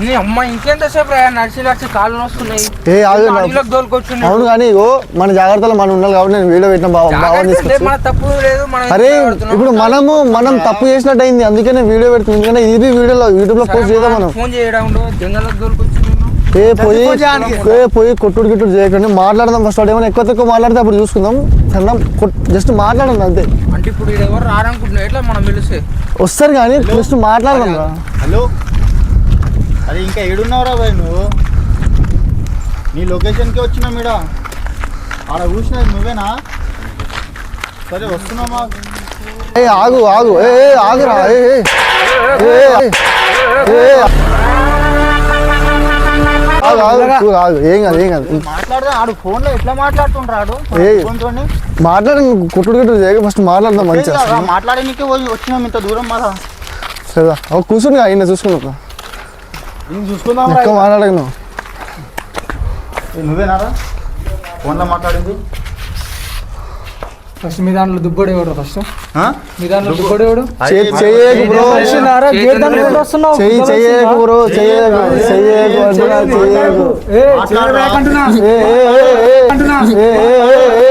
నీ అమ్మ ఇంకెంతసేపు రా నడిచి నడిచి కాళ్ళు వస్తున్నాయి ఏ ఆగు నా- అడవిలోకి దోలుకొచ్చిండు. అవును కానీ ఇగో మన జాగ్రత్తలో మనం ఉండాలి కాబట్టి నేను వీడియో పెట్టిన మన తప్పు లేదు మనం అరే? ఇప్పుడు మనము మనం తప్పు చేసినట్టు అయింది అందుకనే వీడియో పెడుతుంది ఎందుకంటే ఇది వీడియోలో యూట్యూబ్లో పోస్ట్ చేద్దాం మనం. ఫోన్ చేయడం ఏ పోయి ఏ పోయి కొట్టుడు గిట్టుడు చేయకండి మాట్లాడదాం ఫస్ట్ వాడు ఏమైనా ఎక్కువ తక్కువ మాట్లాడితే అప్పుడు చూసుకుందాం. సన్న జస్ట్ మాట్లాడండి అంతే. అంటే ఇప్పుడు ఎవరు రారనుకుంటున్నా ఎట్లా మనం పిలిస్తే? వస్తారు కానీ జస్ట్ మాట్లాడదాం హలో? అరే ఇంకా ఏడున్నావురా బాయ్ నువ్వు? నీ లొకేషన్కే వచ్చినా మీడ? ఆడ చూసినది నువ్వేనా? సరే వస్తున్నామా? ఏ ఆగు ఆగు. ఏ ఆగురా. ఏ మాట్లాడి ఫస్ట్ మాట్లాడదాం మంచిగా. మాట్లాడడానికి వచ్చినా ఇంత దూరం మళ్ళా సరే కూర్చుని అయినా చూసుకున్నా నేను చూసుకుందాం ఎక్కువ మాట్లాడగను నువ్వేనారా ఫోన్లో మాట్లాడింది ఫస్ట్ మీ దాంట్లో దుబ్బడు ఎవడు ఫస్ట్? మీ దాంట్లో దుబ్బడు ఎవడు చెయ్యి చెయ్యకు బ్రో వచ్చినారా? గేట్ దగ్గర ఎవడు వస్తున్నావు? చెయ్యి చెయ్యకు బ్రో చెయ్యకు చెయ్యకు అంటున్నా చెయ్యకు ఏ? ఏ ఏ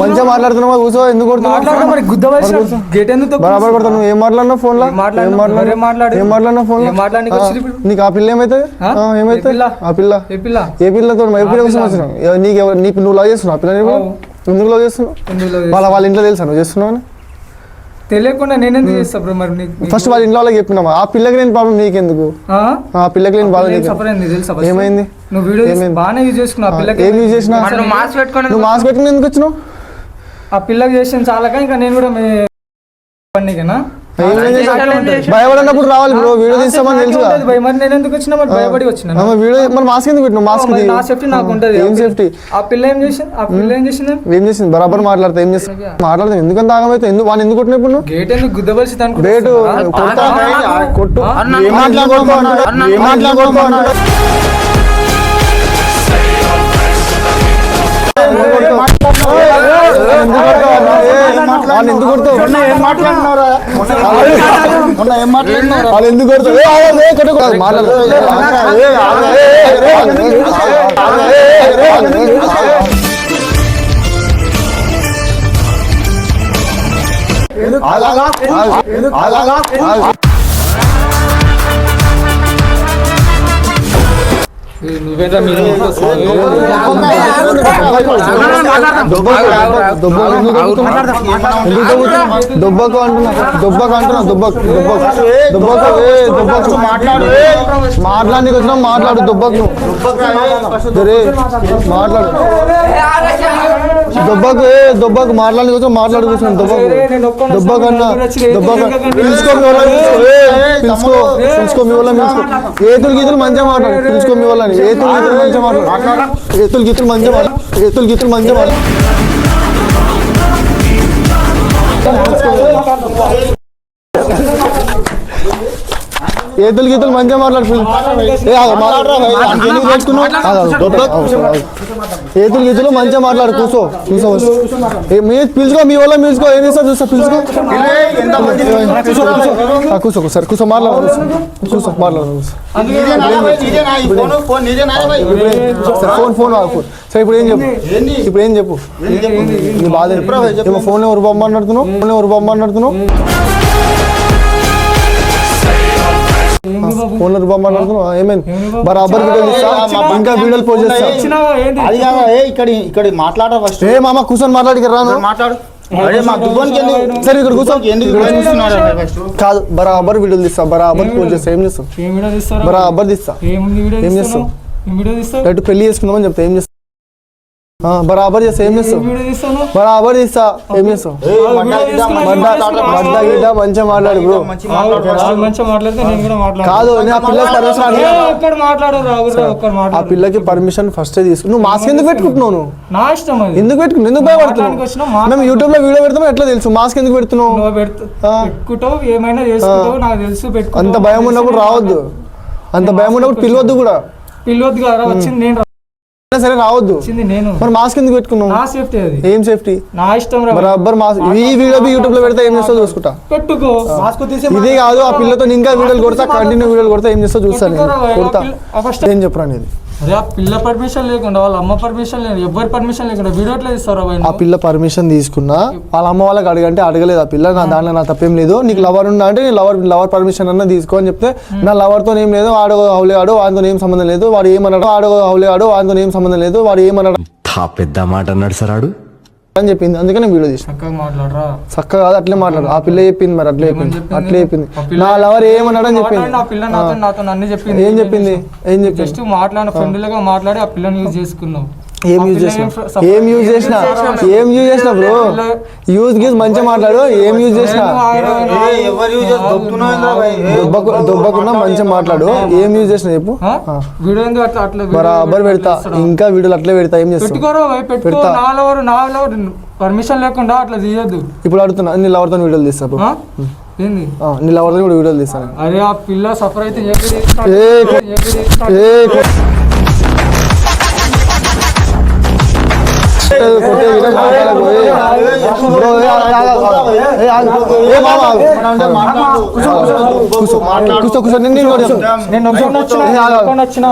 మంచిగా మంచిగా కూర్చో ఎందుకు బరాబర్ నువ్వు ఫోన్ ఫోన్ నీకు ఆ పిల్ల ఏమైతే ఆ పిల్ల ఏ నీకు నీకు నువ్వు లవ్ చేస్తున్నావు ఎందుకు లవ్ చేస్తున్నావు వాళ్ళ వాళ్ళ ఇంట్లో తెలుసా నువ్వు చేస్తున్నావు తెలియకుండా నేనెందుకు చేస్తా బ్రో మరి నీకు ఫస్ట్ వాళ్ళ ఇంట్లో వాళ్ళకి చెప్పినామా ఆ పిల్లకి నేను ప్రాబ్లం నీకెందుకు ఆ? ఆ పిల్లకి నేను బాధ తెలుసా? ఏమైంది నువ్వు వీడియో? బాగానే యూజ్ చేసుకున్నావు ఆ పిల్లకి ఏం యూజ్ చేసినా నువ్వు మాస్క్ పెట్టుకొని నువ్వు మాస్క్ పెట్టుకుని ఎందుకు వచ్చినావు ఆ పిల్లకి చేసిన చాలక ఇంకా నేను కూడా చేసినావు? భయపడినప్పుడు రావాలి బ్రో వీడియో తీస్తామని తెలుసు కదా. భయ మరి నేను ఎందుకు వచ్చినా మరి భయపడి వచ్చిన వీడియో మరి మాస్క్ ఎందుకు పెట్టినావు మాస్క్. నా సేఫ్టీ నాకు ఉంటది ఏం సేఫ్టీ ఆ పిల్ల ఏం చేసింది ఆ పిల్ల ఏం చేసింది ఏం చేసింది బరాబర్ మాట్లాడతా ఏం చేస్తుంది మాట్లాడతా ఎందుకంత ఆగమైతే ఎందుకు వాడిని ఎందుకు కొట్టినప్పుడు నువ్వు గేట్ ఎందుకు గుద్దవలసి దానికి కొట్టు ఏం మాట్లాడుకుంటావు ఏం మాట్లాడుకుంటావు వాళ్ళు ఎందుకు కొడతావు మొన్న ఏం మాట్లాడినావురా వాళ్ళు ఎందుకు కొడతావు ఏ, మీరు దుబ్బకు అంటున్నా దుబ్బకు అంటున్నా దుబ్బకు దుబ్బకు దుబ్బకు దుబ్బకు మాట్లాడు మాట్లాడి వచ్చినా మాట్లాడు దుబ్బకు సరే మాట్లాడు దుబ్బకు దుబ్బకు మాట్లాడి వచ్చినా మాట్లాడు కూర్చొని దుబ్బకు. దుబ్బకు అన్న దుబ్బకు పిలుచుకో మీ వాళ్ళని పిలుచుకో పిలుచుకో మీ వాళ్ళని పిలుచుకో. ఏతులు గీతులు మంచిగా మాట్లాడు పిలుచుకో మీ వాళ్ళని. ఏతులు గీతులు మంచిగా మాట్లాడు. ఏతులు గీతులు మంచిగా మాట్లాడు. ఏతులు గీతులు మంచిగా మాట్లాడు. ఏదులు గీతులు మంచిగా మాట్లాడు. మాట్లాడుకున్నావు ఏదులు గీతులు? మంచిగా మాట్లాడు కూర్చో కూర్చో పిలుచుకో మీ వల్ల పిలుచుకో ఏం చేస్తా చూస్తా పిలుచుకో. కూర్చో కూర్చో సార్ కూర్చో మాట్లాడు ఫోన్ ఫోన్ ఇప్పుడు ఏం చెప్పు? ఇప్పుడు ఏం చెప్పు? బాధ ఫోన్లో ఎవరు బొమ్మ నడుతున్నావు ఫోన్ ఎవరు బొమ్మ నడుతున్నావు ఫోన్ బొమ్మన్నడుతున్నావు ఏమైంది? బరాబర్ వీడియోలు ఇస్తా ఇంకా వీడియోలు పోస్ట్ చేస్తా అది కాదా ఏ ఇక్కడ ఇక్కడ మాట్లాడరా ఫస్ట్ ఏ మామ కూర్చొని మాట్లాడికి రాను మాట్లాడు. అరే మా సరే ఇక్కడ కూర్చో. ఎందుకు కాదు బరాబర్ వీడియోలు తీస్తా బరాబర్ పూజ చేస్తా ఏం చేస్తావు బరాబర్ తీస్తా. ఏం రేటు పెళ్ళి చేసుకుందామని చెప్తా ఏం చేస్తావు? బరాబర్ చేస్తా ఏం చేస్తావు బరాబర్ ఏం చేస్తావు గిడ్డ మంచిగా మాట్లాడు బ్రో మంచి మంచిగా మాట్లాడితే నేను కూడా మాట్లాడను కాదు నేను ఆ పిల్లకి పర్మిషన్ ఆ పిల్లకి ఫస్ట్ తీసుకు నువ్వు మాస్క్ ఎందుకు పెట్టుకుంటున్నావు నువ్వు? నా ఇష్టం అది ఎందుకు పెట్టుకున్నావు ఎందుకు భయపడుతున్నావు. మేము యూట్యూబ్లో వీడియో పెడతాం ఎట్లా తెలుసు? మాస్క్ ఎందుకు పెడుతున్నావు? అంత భయం ఉన్నప్పుడు రావద్దు. అంత భయం ఉన్నప్పుడు పిలవద్దు కూడా. పిల్లొద్దు కదా వచ్చింది నేను సరే రావద్దు. నేను. మరి మాస్క్ ఎందుకు పెట్టుకున్నావు? నా సేఫ్టీ అది. ఏం సేఫ్టీ నా ఇష్టం రా. బరాబర్ మాస్క్ ఈ వీడియో యూట్యూబ్లో పెడితే ఏం చేస్తావు చూసుకుంటా? పెట్టుకో. ఇదే కాదు ఆ పిల్లతో ఇంకా వీడియోలు కొడతా కంటిన్యూ వీడియోలు కొడతా ఏం చేస్తావు చూస్తాను నేను. కొడతా. ఏం చెప్పరా అనేది అరే ఆ పిల్ల పర్మిషన్ లేకుండా వాళ్ళ అమ్మ పర్మిషన్ లేదు. ఎవరి పర్మిషన్ లేకుండా వీడియో ఎట్లా ఇస్తారా భయ్ ఆ? పిల్ల పర్మిషన్ తీసుకున్నా వాళ్ళ అమ్మ వాళ్ళకి అడగంటే అడగలేదు ఆ పిల్ల. నా దాంట్లో నా తప్పేం లేదు. నీకు లవర్ ఉన్నా అంటే నీ లవర్ లవర్ పర్మిషన్ అన్న తీసుకో అని చెప్తే నా లవర్తో ఏం లేదు వాడు హౌలేగాడు వాడితో ఏం సంబంధం లేదు. వాడు ఏమన్నాడు వాడు హౌలేగాడు వాడితో ఏం సంబంధం లేదు. వాడు ఏమన్నాడు తా పెద్ద మాట అన్నాడు సరాడు అని చెప్పింది. అందుకనే వీడియో తీసిన. చక్కగా కాదు అట్లే మాట్లాడు. ఆ పిల్ల చెప్పింది మరి అట్లే చెప్పింది? అట్లే చెప్పింది. నా లవర్ ఏమన్నాడు అని చెప్పింది? మాట్లాడిన ఆ పిల్ల నాతో నాతో అన్ని చెప్పింది. ఏం చెప్పింది? ఏం చెప్పింది? జస్ట్ మాట్లాడిన ఫ్రెండ్లుగా మాట్లాడి ఆ పిల్లని యూజ్ చేసుకున్నావు. ఏం యూజ్ చేసిన ఏం యూజ్ చేసిన ఏం యూజ్ చేసిన బ్రో? యూజ్ గీజ్ మంచిగా మాట్లాడు. ఏం యూజ్ చేసిన నేను ఆ- ఏ, ఎవరు యూజ్ చేసి దొబ్బుతున్నావు ఏంద్రా భయ్? ఏ, దొబ్బకు దొబ్బకుండా మంచిగా మాట్లాడు. ఏం యూజ్ చేసిన చెప్పు? బరాబర్ పెడతా? ఇంకా వీడియోలు అట్లే పెడతా. ఏం లవర్ పర్మిషన్ లేకుండా అట్లా తీయద్దు. ఇప్పుడు అడుగుతున్నా. నీ లవర్తో వీడియోలు తీస్తా? ఏంది? నీ లవర్తో కూడా వీడియోలు తీస్తాను అరే ఆ పిల్ల సఫర్ అయితే ఏపీ తీస్తా, కూర్చో కూర్చో నేను వచ్చినా, వచ్చినా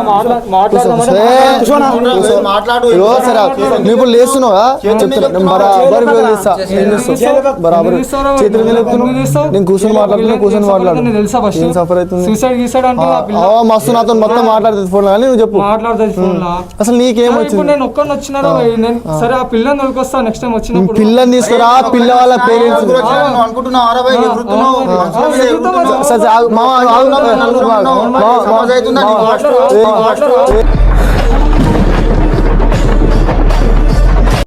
నువ్వు ఇప్పుడు లేస్తున్నావా? చెప్తున్నా. బరాబర్ బరాబర్? చేతులు నిలుపుతున్నావు? నేను కూర్చొని మాట్లాడుతున్నా కూర్చొని సఫర్ మాట్లాడు. అవుతుంది తెలుసా ఫస్ట్? ఏం సఫర్ అవుతుంది సూసైడ్ గీసైడ్ అంటే ఆ పిల్ల. అవా మస్తు నాతో మొత్తం మాట్లాడుతుంది ఫోన్ కానీ నువ్వు చెప్పు. అసలు నీకేం వచ్చింది? నేను ఒక్కడిని సరే ఆ పిల్లని తొలికొస్తా నెక్స్ట్ టైం వచ్చినప్పుడు పిల్లని తీసుకురా పిల్ల వాళ్ళ పేరెంట్స్ నువ్వు అనుకుంటున్నావు అరే భయ్, ఎగురుతున్నావు. ఆ, మంచిగా ఆ, ఉంటే ఎగురుతావు ఎగురుతున్నావు. సరే సరే, ఆగు, మామ, ఆగు, ఆగు, ఆగు, నలుగురు ఆగు, ఉన్నావు. మామ, మామ, సమాజ్ అవుతుందా నీకు మామ, ఫస్ట్? ఏ, నీకు ఫస్ట్?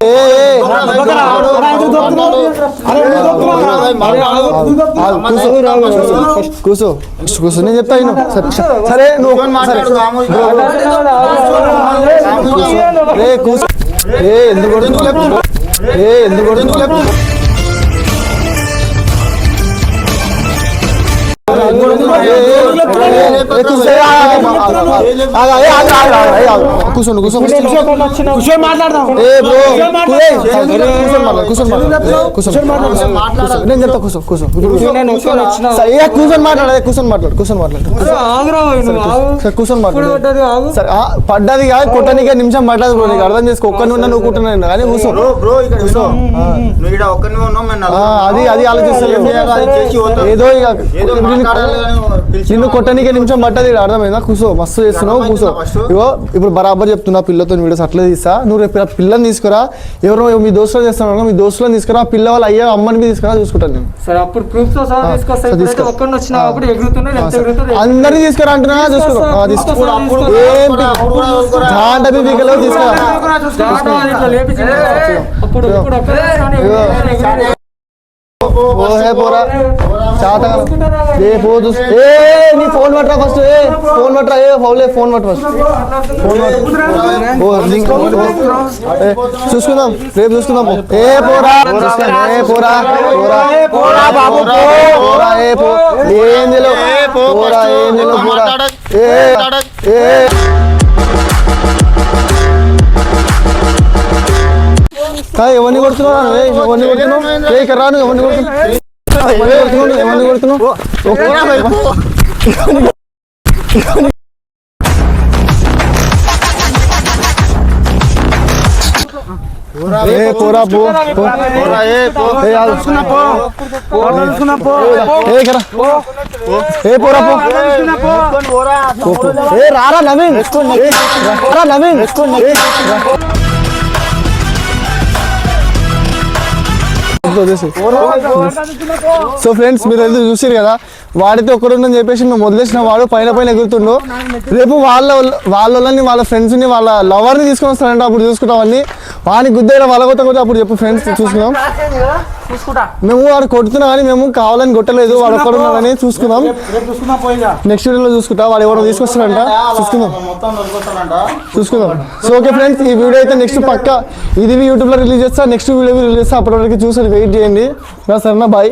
ఏ, ఏ, ఏ, ఆగు, కూర్చో కూర్చో కూర్చో నేను చెప్తా విను. సరే, సరే నువ్వు కూర్చొని సరే మాట్లాడు, రాము. ఏ కూర్చో ఏ ఎందుకు కొడుతున్నావు? ఏ ఎందుకు కూర్చోండి కూర్చోండి కూర్చొని మాట్లాడదాం కూర్చొని మాట్లాడు కూర్చొని మాట్లాడు కూర్చొని మాట్లాడు నేను చెప్తా కూర్చో కూర్చో సరే, కూర్చొని మాట్లాడు కూర్చొని మాట్లాడు కూర్చొని మాట్లాడు నువ్వు కూర్చొని మాట్లాడు పడ్డది సరే కాదు కొట్టడానికి నిమిషం పడ్డది బ్రో నీకు అర్థం చేసుకో ఒక్కని ఉన్నా నువ్వు కుట్టినా కానీ కూర్చో. నువ్వు అది అది పోతాం. ఏదో ఇక ఏదో నిన్ను- కొట్టడానికి నిమిషం పట్టది అర్థమైందా? కూర్చో మస్తు చేస్తున్నావు first? ఇగో ఇప్పుడు బరాబర్ చెప్తున్నా పిల్లతో వీడియోస్ అట్లే తీస్తా. నువ్వు రేపు పిల్లని తీసుకురా ఎవరో మీ దోస్తులు చేస్తాను మీ దోస్తులను తీసుకురా పిల్ల వాళ్ళ అయ్యా అమ్మని మీద తీసుకురా చూసుకుంటాను నేను. సరే అప్పుడు ప్రూఫ్తో సహా అందరినీ తీసుకురా అంటున్నా చూసుకో. ఆ, తీసుకో. తీసుకొస్తా, అప్పుడు తీసుకొస్తా. ఏం కూడా, అప్పుడు కూడా చూసుకోరా. దాంట పీకలో తీసుకురా. జాగ్రత్త, ఇట్లా లేపించి అప్పుడు ఇప్పుడు ఒక్కడే వచ్చినా ఎగురు- ఎగురు- ఓహే పోరా చాత ఏ పోదు ఏ నీ ఫోన్ పట్టరా ఫస్ట్ ఏ ఫోన్ పట్టరా ఏ ఫోన్లే ఫోన్ పట్టు ఫస్ట్ ఫోన్ పట్టు ఓ లింక్ ఏ, చూసుకుందాం రేపు చూసుకుందాం పో. ఏ పోరా చూసుకుందాం. ఏ పోరా పోరా పోరా బాబు పో. పోరా ఏ పో ఏం తెలియదు ఏ పో, పోరా first ఏం తెలియదు పోరా మాట్లాడకు. ఏ మాట్లాడకు. ఏ ఎవరిని కొడుతున్నావు? ఎవరిని కొడుతున్నావు? ఏ ఇక్కడ రాను ఎవరిని కొడుతున్నావు? ఎవరిని కొడుతున్నావు ఏ పోరా పో. పోరా, ఏ, పో. ఏ ఏ ఏ పోరా పో. పోరా. ఏ రారా నవీన్. రారా నవీన్. ఏ, సో ఫ్రెండ్స్ మీరు అయితే చూసారు కదా వాడితే ఒక్కడుందని చెప్పేసి మేము వదిలేసిన వాడు పైన పైన ఎగురుతుండు. రేపు వాళ్ళ వాళ్ళని వాళ్ళ ఫ్రెండ్స్ని వాళ్ళ లవర్ని తీసుకొని వస్తారంటే అప్పుడు చూసుకుంటామని వాడిని గుద్దేలా కొత్త కొత్త అప్పుడు చెప్పు ఫ్రెండ్స్ చూసుకుందాం. చూసుకుంటా. మేము వాడు కొడుతున్నా కానీ మేము కావాలని కొట్టలేదు వాడు ఒక్కడున్నాడని చూసుకుందాం. రేపు చూసుకున్నా నెక్స్ట్ వీడియోలో చూసుకుంటా వాడు ఎవడో తీసుకొస్తాడంట. చూసుకుందాం. చూసుకుందాం. సో ఓకే ఫ్రెండ్స్ ఈ వీడియో అయితే నెక్స్ట్ పక్క. ఇది యూట్యూబ్లో రిలీజ్ చేస్తా నెక్స్ట్ వీడియో రిలీజ్ చేస్తా అప్పటి వరకు చూసి వెయిట్ చేయండి. సరేనా బాయ్